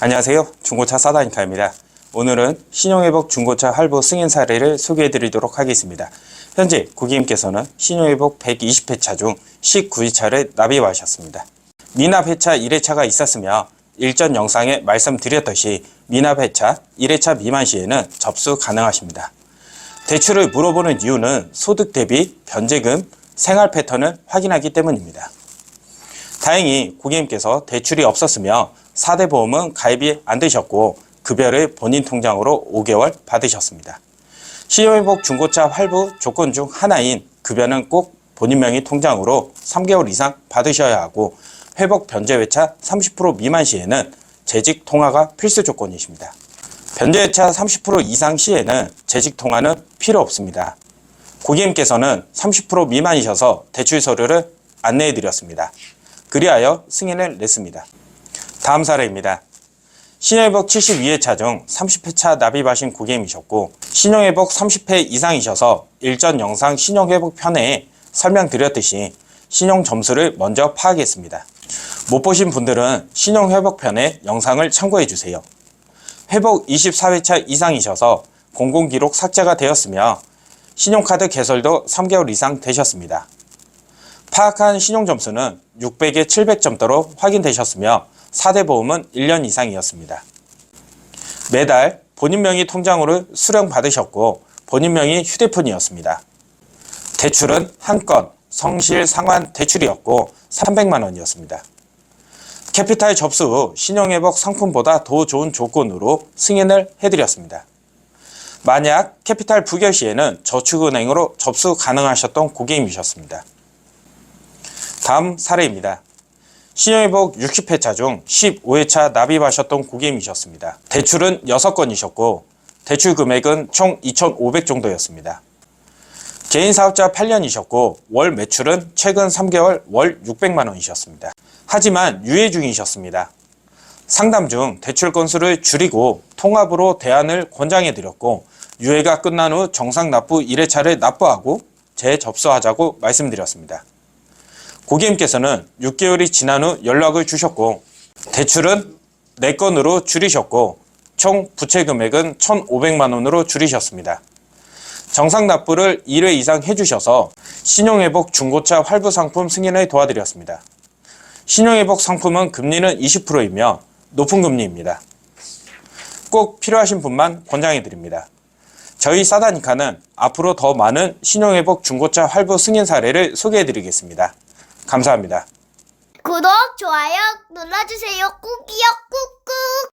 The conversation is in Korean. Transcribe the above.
안녕하세요. 중고차 싸다니카입니다. 오늘은 신용회복 중고차 할부 승인 사례를 소개해 드리도록 하겠습니다. 현재 고객님께서는 신용회복 120회차 중 19회차를 납입하셨습니다. 미납 회차 1회차가 있었으며 일전 영상에 말씀드렸듯이 미납 회차 1회차 미만 시에는 접수 가능하십니다. 대출을 물어보는 이유는 소득 대비 변제금, 생활 패턴을 확인하기 때문입니다. 다행히 고객님께서 대출이 없었으며 4대 보험은 가입이 안 되셨고 급여를 본인 통장으로 5개월 받으셨습니다. 신용회복 중고차 할부 조건 중 하나인 급여는 꼭 본인 명의 통장으로 3개월 이상 받으셔야 하고 회복 변제 회차 30% 미만 시에는 재직 통화가 필수 조건이십니다. 변제 회차 30% 이상 시에는 재직 통화는 필요 없습니다. 고객님께서는 30% 미만이셔서 대출 서류를 안내해 드렸습니다. 그리하여 승인을 냈습니다. 다음 사례입니다. 신용회복 72회차 중 30회차 납입하신 고객님이셨고 신용회복 30회 이상이셔서 일전 영상 신용회복 편에 설명드렸듯이 신용 점수를 먼저 파악했습니다. 못 보신 분들은 신용회복 편의 영상을 참고해 주세요. 회복 24회차 이상이셔서 공공기록 삭제가 되었으며 신용카드 개설도 3개월 이상 되셨습니다. 파악한 신용점수는 600에 700점대로 확인되셨으며 4대 보험은 1년 이상이었습니다. 매달 본인 명의 통장으로 수령 받으셨고 본인 명의 휴대폰이었습니다. 대출은 한 건 성실 상환 대출이었고 300만 원이었습니다. 캐피탈 접수 후 신용회복 상품보다 더 좋은 조건으로 승인을 해드렸습니다. 만약 캐피탈 부결 시에는 저축은행으로 접수 가능하셨던 고객님이셨습니다. 다음 사례입니다. 신용회복 60회차 중 15회차 납입하셨던 고객님이셨습니다. 대출은 6건이셨고 대출 금액은 총 2,500 정도였습니다. 개인 사업자 8년이셨고 월 매출은 최근 3개월 월 600만 원이셨습니다. 하지만 유예 중이셨습니다. 상담 중 대출 건수를 줄이고 통합으로 대안을 권장해 드렸고 유예가 끝난 후 정상 납부 1회차를 납부하고 재접수하자고 말씀드렸습니다. 고객님께서는 6개월이 지난 후 연락을 주셨고 대출은 4건으로 줄이셨고 총 부채 금액은 1,500만 원으로 줄이셨습니다. 정상 납부를 1회 이상 해주셔서 신용회복 중고차 할부 상품 승인을 도와드렸습니다. 신용회복 상품은 금리는 20%이며 높은 금리입니다. 꼭 필요하신 분만 권장해 드립니다. 저희 싸다니카는 앞으로 더 많은 신용회복 중고차 할부 승인 사례를 소개해 드리겠습니다. 감사합니다. 구독, 좋아요 눌러주세요. 꾹이요, 꾹꾹.